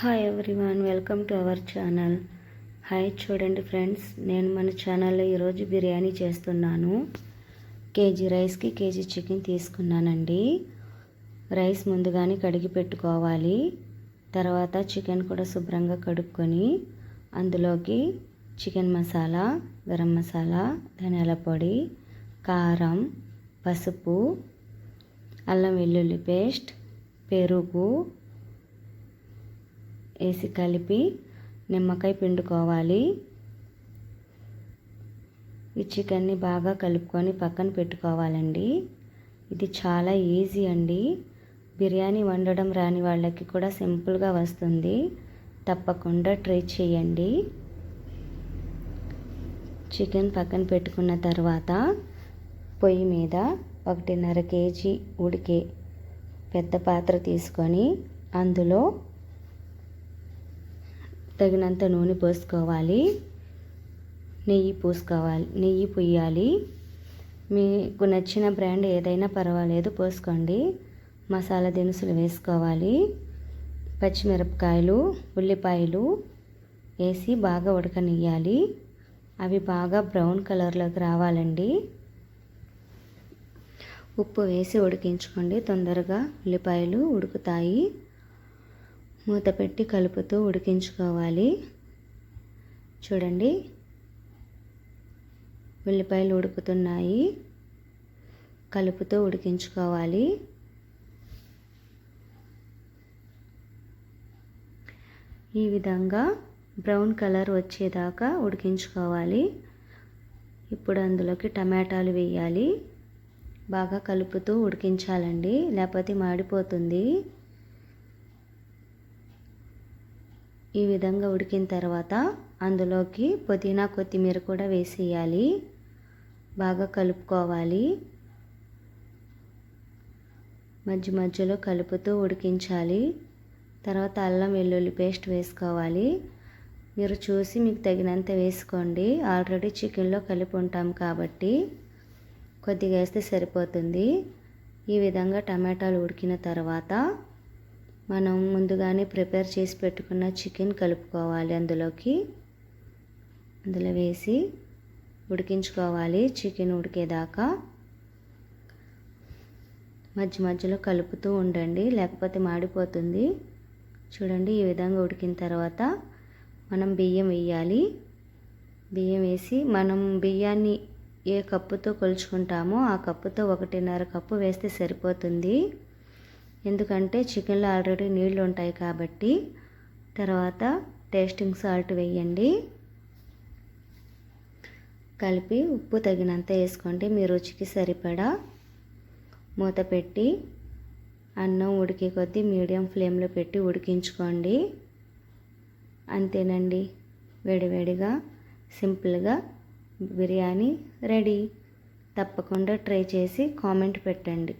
Hi everyone welcome to our channel hi చూడండి friends నేను మన ఛానల్లో ఈరోజు బిర్యానీ చేస్తున్నాను. కేజీ రైస్కి కేజీ చికెన్ తీసుకున్నానండి. రైస్ ముందుగానే కడిగి పెట్టుకోవాలి. తర్వాత చికెన్ కూడా శుభ్రంగా కడుక్కొని అందులోకి చికెన్ మసాలా గరం మసాలా ధనియాల పొడి కారం పసుపు అల్లం వెల్లుల్లి పేస్ట్ పెరుగు వేసి కలిపి నిమ్మకాయ పిండుకోవాలి. ఈ చికెన్ని బాగా కలుపుకొని పక్కన పెట్టుకోవాలండి. ఇది చాలా ఈజీ అండి. బిర్యానీ వండడం రాని వాళ్ళకి కూడా సింపుల్గా వస్తుంది. తప్పకుండా ట్రై చేయండి. చికెన్ పక్కన పెట్టుకున్న తర్వాత పొయ్యి మీద ఒకటిన్నర కేజీ ఉడికే పెద్ద పాత్ర తీసుకొని అందులో తగినంత నూనె పోసుకోవాలి. నెయ్యి పోసుకోవాలి. నెయ్యి పొయ్యాలి. మీకు నచ్చిన బ్రాండ్ ఏదైనా పర్వాలేదు పోసుకోండి. మసాలా దినుసులు వేసుకోవాలి. పచ్చిమిరపకాయలు ఉల్లిపాయలు వేసి బాగా ఉడకనియ్యాలి. అవి బాగా బ్రౌన్ కలర్లోకి రావాలండి. ఉప్పు వేసి ఉడికించుకోండి. తొందరగా ఉల్లిపాయలు ఉడుకుతాయి. మూత పెట్టి కలుపుతూ ఉడికించుకోవాలి. చూడండి. ఉల్లిపాయలు ఉడుకుతున్నాయి. కలుపుతూ ఉడికించుకోవాలి. ఈ విధంగా బ్రౌన్ కలర్ వచ్చేదాకా ఉడికించుకోవాలి. ఇప్పుడు అందులోకి టమాటాలు వేయాలి. బాగా కలుపుతూ ఉడికించాలండి. లేకపోతే మాడిపోతుంది. ఈ విధంగా ఉడికిన తర్వాత అందులోకి పుదీనా కొత్తిమీర కూడా వేసేయాలి. బాగా కలుపుకోవాలి. మధ్య మధ్యలో కలుపుతూ ఉడికించాలి. తర్వాత అల్లం వెల్లుల్లి పేస్ట్ వేసుకోవాలి. మీరు చూసి మీకు తగినంత వేసుకోండి. ఆల్రెడీ చికెన్లో కలిపి ఉంటాం కాబట్టి కొద్దిగా వేస్తే సరిపోతుంది. ఈ విధంగా టమాటాలు ఉడికిన తర్వాత మనం ముందుగానే ప్రిపేర్ చేసి పెట్టుకున్న చికెన్ కలుపుకోవాలి అందులోకి. అందులో వేసి ఉడికించుకోవాలి చికెన్ ఉడికేదాకా. మధ్య మధ్యలో కలుపుతూ ఉండండి లేకపోతే మాడిపోతుంది. చూడండి ఈ విధంగా ఉడికిన తర్వాత మనం బియ్యం వేయాలి. బియ్యం వేసి మనం బియ్యాన్ని ఏ కప్పుతో కొలుచుకుంటామో ఆ కప్పుతో ఒకటిన్నర కప్పు వేస్తే సరిపోతుంది. ఎందుకంటే చికెన్లో ఆల్రెడీ నీళ్ళు ఉంటాయి కాబట్టి తర్వాత టేస్టింగ్ సాల్ట్ వేయండి. కలిపి ఉప్పు తగినంత వేసుకోండి. మీ రుచికి సరిపడా మూత పెట్టి అన్నం ఉడికే కొద్దీ మీడియం ఫ్లేమ్లో పెట్టి ఉడికించుకోండి. అంతేనండి. వేడివేడిగా సింపుల్గా బిర్యానీ రెడీ. తప్పకుండా ట్రై చేసి కామెంట్ పెట్టండి.